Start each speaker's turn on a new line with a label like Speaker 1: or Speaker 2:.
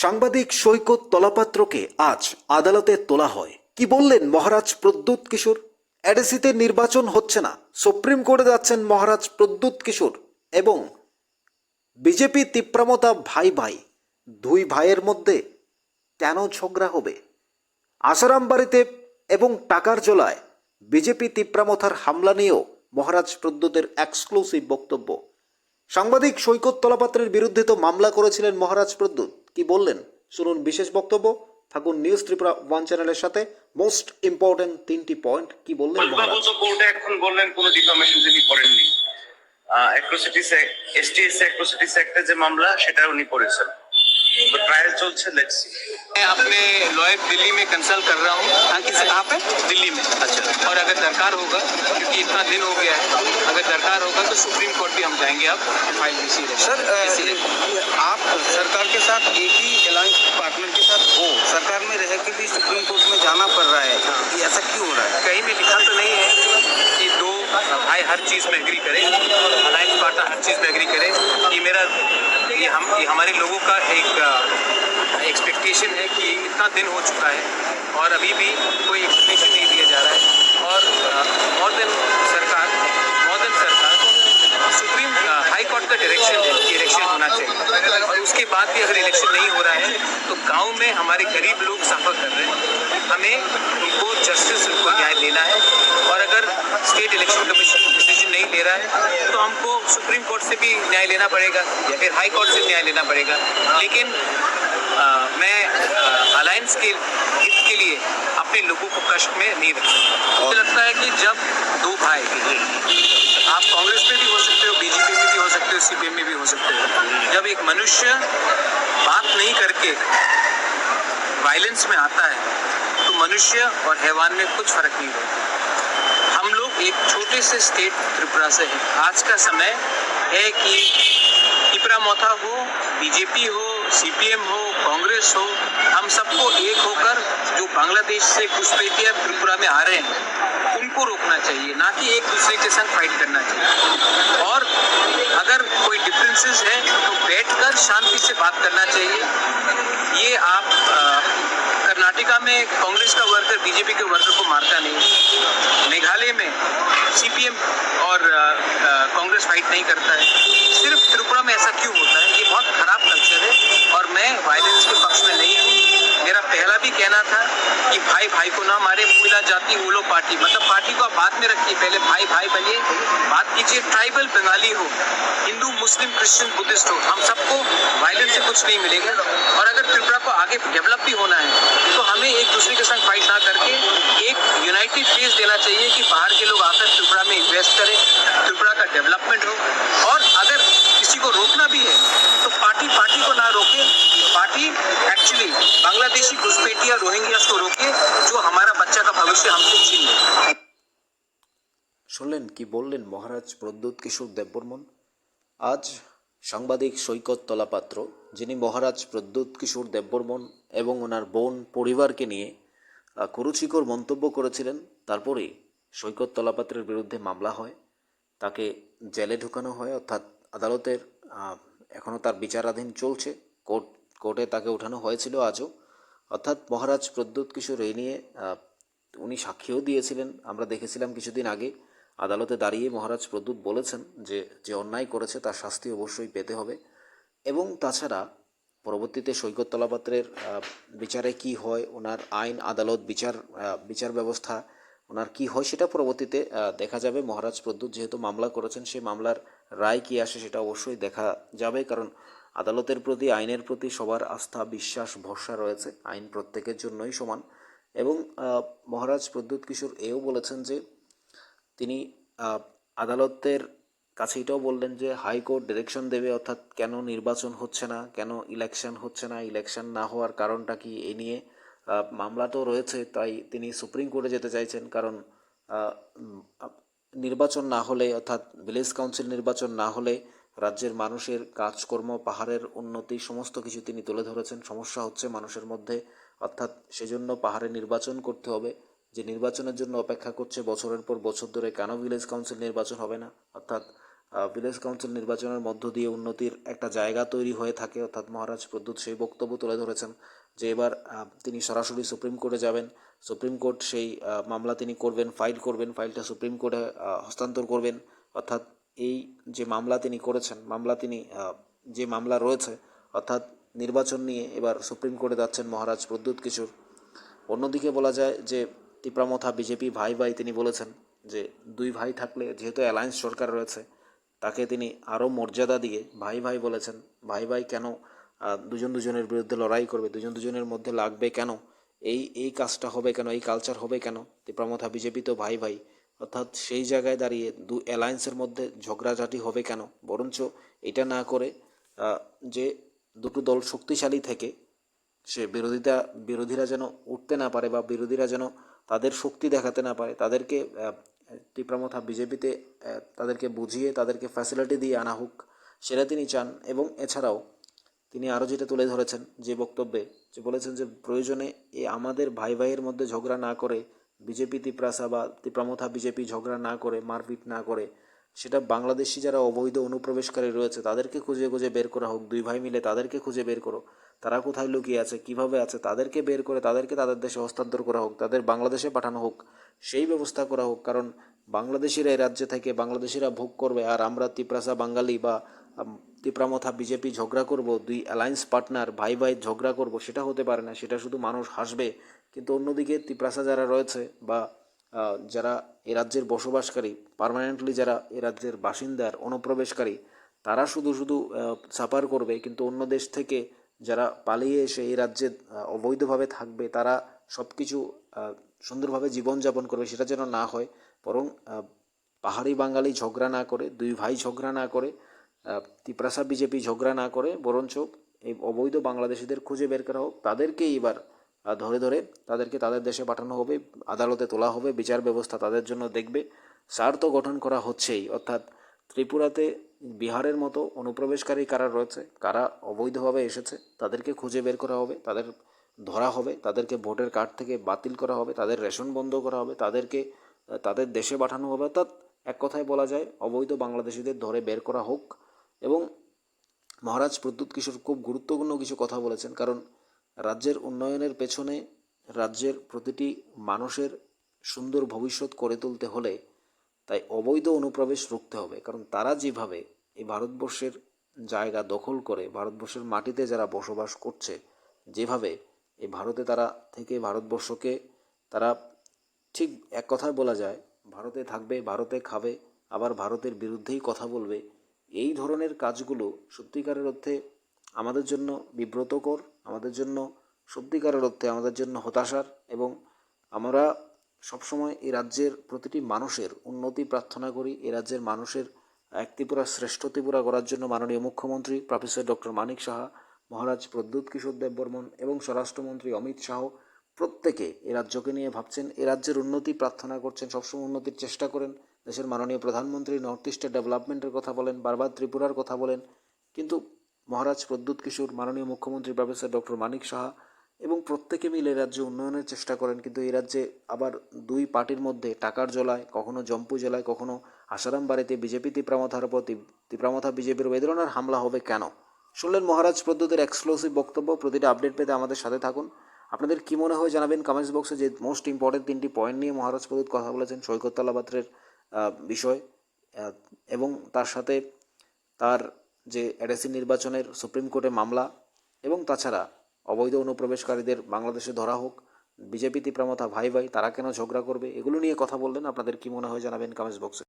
Speaker 1: সাংবাদিক সৈকত তলাপাত্রকে আজ আদালতে তোলা হয়। কি বললেন মহারাজ প্রদ্যুৎ কিশোর? এডিসিতে নির্বাচন হচ্ছে না। সুপ্রিম কোর্টে যাচ্ছেন মহারাজ প্রদ্যুৎ কিশোর এবং বিজেপি তিপ্রামতা ভাই ভাই, দুই ভাইয়ের মধ্যে কেন ঝগড়া হবে? আসারাম বাড়িতে এবং টাকার জলায় বিজেপি তিপ্রামথার হামলা নিয়েও মহারাজ প্রদ্যুতের এক্সক্লুসিভ বক্তব্য। সাংবাদিক সৈকত তলাপাত্রের বিরুদ্ধে তো মামলা করেছিলেন মহারাজ প্রদ্যুৎ। কি বললেন শুনুন বিশেষ বক্তব্য থাকুন নিউজ ত্রিপুরা ওয়ান চ্যানেলের সাথে মোস্ট ইম্পর্টেন্ট তিনটি পয়েন্ট কি বললেন
Speaker 2: বাবু
Speaker 1: মহারাজ
Speaker 2: তো কোর্টে এখন বললেন কোনো ডিফামেশন তিনি করেননি অ্যাক্রোসিটিস এসটিএস অ্যাক্রোসিটিস অ্যাক্টে যে মামলা সেটা উনি করেছেন তো ট্রায়াল চলছে লেটস সি
Speaker 3: मैं अपने लॉयर दिल्ली में कंसल्ट कर रहा हूँ हाँ किस कहाँ पे दिल्ली में अच्छा और अगर दरकार होगा क्योंकि इतना दिन हो गया है अगर दरकार होगा तो सुप्रीम कोर्ट भी हम जाएँगे अब फ़ाइल इसी
Speaker 4: सर आप सरकार के साथ एक ही अलायंस पार्टनर के साथ हो सरकार में रह के भी सुप्रीम कोर्ट में जाना पड़ रहा है कि ऐसा क्यों हो रहा है?
Speaker 3: कहीं भी लिखा तो नहीं है कि दो भाई हर चीज़ में एग्री करें अलायंस पार्टनर हर चीज़ में एग्री करें ये मेरा ये हम ये हमारे लोगों का एक एक्सपेक्टेशन है कि इतना दिन हो चुका है और अभी भी कोई एक्सप्लेनेशन नहीं दिया जा रहा है और मोर देन सरकार मोर देन सरकार सुप्रीम का डायरेक्शन है इलेक्शन होना चाहिए। और उसके बाद भी अगर इलेक्शन नहीं हो रहा है तो गाँव में हमारे गरीब लोग सफ़र कर रहे हैं। हमें उनको जस्टिस उनको न्याय देना है। और अगर स्टेट इलेक्शन कमीशन डिसीज़न नहीं ले रहा है तो हमको सुप्रीम कोर्ट से भी न्याय लेना पड़ेगा या फिर हाई कोर्ट से न्याय लेना पड़ेगा। लेकिन अ, मैं अलायंस के लिए अपने लोगों को कष्ट में नहीं रख सकता। मुझे लगता है कि जब दो भाई आप कांग्रेस में भी हो सकते हो बीजेपी में भी हो सकते हो सीपीएम में भी हो सकते हो। जब एक मनुष्य बात नहीं करके वायलेंस में आता है तो मनुष्य और हैवान में कुछ फ़र्क नहीं होता। हम लोग एक छोटे से स्टेट त्रिपुरा से हैं। आज का समय है कि त्रिपुरा मोथा हो बीजेपी हो सीपीएम हो, कांग्रेस हो, हम सबको एक होकर जो बांग्लादेश से घुसपैठिया त्रिपुरा में आ रहे हैं, उनको रोकना चाहिए, ना कि एक दूसरे के संग फाइट करना चाहिए। और अगर कोई डिफरेंसेस है तो बैठकर शांति से बात करना चाहिए। ये आप कर्नाटका में कांग्रेस का वर्कर बीजेपी के वर्कर को मारता नहीं मेघालय में सीपीएम और कांग्रेस फाइट नहीं करता है। सिर्फ़ त्रिपुरा में ऐसा क्यों होता है ये बहुत खराब कल्चर है और मैं वायलेंस के पक्ष में नहीं हूँ मेरा कहना था कि भाई भाई को ना मारे मिला जाती वो लोग पार्टी। मतलब पार्टी को आप बाद में रखिए। पहले भाई भाई बनिए। बात कीजिए ट्राइबल बंगाली हो, हिंदू, मुस्लिम, क्रिश्चियन, बुद्धिस्ट हो, हम सबको वायलेंस से कुछ नहीं मिलेगा। और अगर त्रिपुरा को आगे डेवलप भी होना है तो हमें एक दूसरे के संग फाइट ना करके एक यूनाइटेड फेस देना चाहिए कि बाहर के लोग आकर त्रिपुरा में इन्वेस्ट करें, त्रिपुरा का डेवलपमेंट हो। और अगर किसी को रोकना भी है तो पार्टी पार्टी को ना रोके। पार्टी एक्चुअली बांग्लादेशी घुसपैठिया रोहिंग्यास को रोके जो हमारा बच्चा का भविष्य हमसे छीन ले
Speaker 1: শুনলেন কি বললেন মহারাজ প্রদ্যুৎ কিশোর দেববর্মন আজ সাংবাদিক সৈকত তলাপাত্র যিনি মহারাজ প্রদ্যুৎ কিশোর দেববর্মন এবং ওনার বোন পরিবারকে নিয়ে আহ, কুরুচিকর মন্তব্য করেছিলেন তারপরেই সৈকত তলাপাত্রের বিরুদ্ধে মামলা হয় তাকে জেলে ঢুকানো হয় অর্থাৎ আদালতের আহ, এখনও তার বিচারাধীন চলছে কোর্ট কোর্টে তাকে ওঠানো হয়েছিল আজও। অর্থাৎ মহারাজ প্রদ্যুৎ কিশোর এই নিয়ে উনি সাক্ষীও দিয়েছিলেন। আমরা দেখেছিলাম কিছুদিন আগে আদালতে দাঁড়িয়ে মহারাজ প্রদ্যুৎ বলেছেন যে যে অন্যায় করেছে তার শাস্তি অবশ্যই পেতে হবে। এবং তাছাড়া পরবর্তীতে সৈকত তলাপাত্রের বিচারে কি হয়, ওনার আইন, আদালত, বিচার বিচার ব্যবস্থা, ওনার কি হয় সেটা পরবর্তীতে দেখা যাবে। মহারাজ প্রদ্যুৎ যেহেতু মামলা করেছেন সেই মামলার রায় কি আসে সেটা অবশ্যই দেখা যাবে। কারণ আদালতের প্রতি, আইনের প্রতি সবার আস্থা, বিশ্বাস, ভরসা রয়েছে। আইন প্রত্যেকের জন্যই সমান। এবং মহারাজ প্রদ্যুৎ কিশোর এও বলেছেন যে, তিনি আদালতের কাছে এটাও বললেন যে, হাইকোর্ট ডিরেকশন দেবে, অর্থাৎ কেন নির্বাচন হচ্ছে না, কেন ইলেকশন হচ্ছে না, ইলেকশন না হওয়ার কারণটা কি এ নিয়ে মামলা তো রয়েছে, তাই তিনি সুপ্রিম কোর্টে যেতে চাইছেন, কারণ নির্বাচন না হলে, অর্থাৎ ভিলেজ কাউন্সিল নির্বাচন না হলে রাজ্যের মানুষের কাজকর্ম, পাহাড়ের উন্নতি, সমস্ত কিছু তিনি তুলে ধরেছেন। সমস্যা হচ্ছে মানুষের মধ্যে। অর্থাৎ সেজন্য পাহাড়ে নির্বাচন করতে হবে। যে নির্বাচনের জন্য অপেক্ষা করছে, বছরের পর বছর ধরে কেন ভিলেজ কাউন্সিল নির্বাচন হবে না? অর্থাৎ ভিলেজ কাউন্সিল নির্বাচনের মধ্য দিয়ে উন্নতির একটা জায়গা তৈরি হয়ে থাকে। অর্থাৎ মহারাজ প্রদ্যুৎ সেই বক্তব্য তুলে ধরেছেন যে এবার তিনি সরাসরি সুপ্রিম কোর্টে যাবেন। সুপ্রিম কোর্ট সেই মামলা তিনি করবেন, ফাইল করবেন। ফাইলটা সুপ্রিম কোর্টে হস্তান্তর করবেন। অর্থাৎ এই যে মামলা তিনি করেছেন, মামলা তিনি যে মামলা রয়েছে, অর্থাৎ নির্বাচন নিয়ে এবার সুপ্রিম কোর্টে যাচ্ছেন মহারাজ প্রদ্যুৎ কিশোর। অন্যদিকে বলা যায় যে তিপ্রামথা বিজেপি ভাই ভাই তিনি বলেছেন যে দুই ভাই থাকলে যেহেতু অ্যালায়েন্স সরকার রয়েছে, তাকে তিনি আরও মর্যাদা দিয়ে ভাই ভাই বলেছেন, ভাই ভাই কেন দুজন দুজনের বিরুদ্ধে লড়াই করবে, দুজন দুজনের মধ্যে লাগবে কেন, এই এই কাজটা হবে কেন, এই কালচার হবে কেন? তিপ্রামথা বিজেপি তো ভাই ভাই। অর্থাৎ সেই জায়গায় দাঁড়িয়ে দু অ্যালায়েন্সের মধ্যে ঝগড়াঝাটি হবে কেন? বরঞ্চ এটা না করে যে দুটো দল শক্তিশালী থেকে সে বিরোধিতা, বিরোধীরা যেন উঠতে না পারে বা বিরোধীরা যেন তাদের শক্তি দেখাতে না পারে, তাদেরকে তীব্রমথা বিজেপিতে তাদেরকে বুঝিয়ে, তাদেরকে ফ্যাসিলিটি দিয়ে আনা হোক, সেটা তিনি চান। এবং এছাড়াও তিনি আরও যেটা তুলে ধরেছেন যে বক্তব্যে, যে বলেছেন যে প্রয়োজনে এ আমাদের ভাই ভাইয়ের মধ্যে ঝগড়া না করে বিজেপি তিপ্রাসা বা তিপ্রামথা বিজেপি ঝগড়া না করে, মারপিট না করে, সেটা বাংলাদেশি যারা অবৈধ অনুপ্রবেশকারী রয়েছে, তাদেরকে খুঁজে খুঁজে বের করা হোক। দুই ভাই মিলে তাদেরকে খুঁজে বের করো। তারা কোথায় লুকিয়ে আছে, কীভাবে আছে, তাদেরকে বের করে, তাদেরকে তাদের দেশে হস্তান্তর করা হোক, তাদের বাংলাদেশে পাঠানো হোক, সেই ব্যবস্থা করা হোক। কারণ বাংলাদেশিরা এই রাজ্যে থেকে, বাংলাদেশিরা ভোগ করবে। আর আমরা তিপ্রাসা বাঙালি বা তিপ্রামথা বিজেপি ঝগড়া করব, দুই অ্যালায়েন্স পার্টনার ভাই ভাই ঝগড়া করব, সেটা হতে পারে না, সেটা শুধু মানুষ হাসবে। কিন্তু অন্যদিকে তিপ্রাসা যারা রয়েছে বা যারা এ রাজ্যের বসবাসকারী পার্মানেন্টলি যারা এ রাজ্যের বাসিন্দার, অনুপ্রবেশকারী, তারা শুধু শুধু সাফার করবে। কিন্তু অন্য দেশ থেকে যারা পালিয়ে এসে এই রাজ্যে অবৈধভাবে থাকবে, তারা সব কিছু সুন্দরভাবে জীবনযাপন করবে, সেটা যেন না হয়। বরং পাহাড়ি বাঙালি ঝগড়া না করে, দুই ভাই ঝগড়া না করে তিপ্রাসা বিজেপি ঝগড়া না করে, বরঞ্চ এই অবৈধ বাংলাদেশিদের খুঁজে বের করা হোক, তাদেরকেই এবার ধরে ধরে তাদেরকে তাদের দেশে পাঠানো হবে, আদালতে তোলা হবে, বিচার ব্যবস্থা তাদের জন্য দেখবে সার তো গঠন করা হচ্ছেই। অর্থাৎ ত্রিপুরাতে বিহারের মতো অনুপ্রবেশকারী কারা রয়েছে, কারা অবৈধভাবে এসেছে, তাদেরকে খুঁজে বের করা হবে, তাদের ধরা হবে, তাদেরকে ভোটের কার্ড থেকে বাতিল করা হবে, তাদের রেশন বন্ধ করা হবে, তাদেরকে তাদের দেশে পাঠানো হবে। অর্থাৎ এক কথায় বলা যায়, অবৈধ বাংলাদেশিদের ধরে বের করা হোক এবং মহারাজ প্রদ্যুৎ কিশোর খুব গুরুত্বপূর্ণ কিছু কথা বলেছেন, কারণ রাজ্যের উন্নয়নের পেছনে রাজ্যের প্রতিটি মানুষের সুন্দর ভবিষ্যৎ করে তুলতে হলে তাই অবৈধ অনুপ্রবেশ রুখতে হবে। কারণ তারা যেভাবে এই ভারতবর্ষের জায়গা দখল করে, ভারতবর্ষের মাটিতে যারা বসবাস করছে, যেভাবে এই ভারতে তারা থেকে ভারতবর্ষকে তারা ঠিক এক কথায় বলা যায়, ভারতে থাকবে, ভারতে খাবে, আবার ভারতের বিরুদ্ধেই কথা বলবে এই ধরনের কাজগুলো সত্যিকারের অর্থে আমাদের জন্য বিব্রতকর, আমাদের জন্য সত্যিকারের অর্থে আমাদের জন্য হতাশার এবং আমরা সবসময় এই রাজ্যের প্রতিটি মানুষের উন্নতি প্রার্থনা করি এই রাজ্যের মানুষের এক ত্রিপুরা শ্রেষ্ঠ ত্রিপুরা করার জন্য মাননীয় মুখ্যমন্ত্রী প্রফেসর ডক্টর মানিক সাহা, মহারাজ প্রদ্যুৎ কিশোর দেববর্মন এবং স্বরাষ্ট্রমন্ত্রী অমিত শাহ প্রত্যেকে এ রাজ্যকে নিয়ে ভাবছেন, এ রাজ্যের উন্নতি প্রার্থনা করছেন, সবসময় উন্নতির চেষ্টা করেন। দেশের মাননীয় প্রধানমন্ত্রী নর্থ ইস্টের ডেভেলপমেন্টের কথা বলেন বারবার ত্রিপুরার কথা বলেন। কিন্তু মহারাজ প্রদ্যুৎ কিশোর মাননীয় মুখ্যমন্ত্রী প্রফেসর ডক্টর মানিক সাহা এবং প্রত্যেকে মিলে রাজ্যে উন্নয়নের চেষ্টা করেন। কিন্তু এই রাজ্যে আবার দুই পার্টির মধ্যে টাকার জলায় কখনো জম্পু জেলায় কখনো আসারাম বাড়িতে বিজেপি তিপ্রামথার উপর তি- তিপ্রামথা বিজেপির এই ধরনের হামলা হবে কেন? শুনলেন মহারাজ প্রদ্যুতের এক্সক্লুসিভ বক্তব্য প্রতিটা আপডেট পেতে আমাদের সাথে থাকুন। আপনাদের কী মনে হয় জানাবেন কমেন্টস বক্সে যে মোস্ট ইম্পর্টেন্ট তিনটি পয়েন্ট নিয়ে মহারাজ প্রদ্যুৎ কথা বলেছেন সৈকত তালাপাত্রের আহ, বিষয় এবং তার সাথে তার যে এডেসি নির্বাচনের সুপ্রিম কোর্টে মামলা এবং তাছাড়া অবৈধ অনুপ্রবেশকারীদের বাংলাদেশে ধরা হোক, বিজেপি তিপ্রামথা ভাই ভাই তারা কেন ঝগড়া করবে, এগুলো নিয়ে কথা বললেন, আপনাদের কি মনে হয় জানাবেন কমেন্টস বক্সে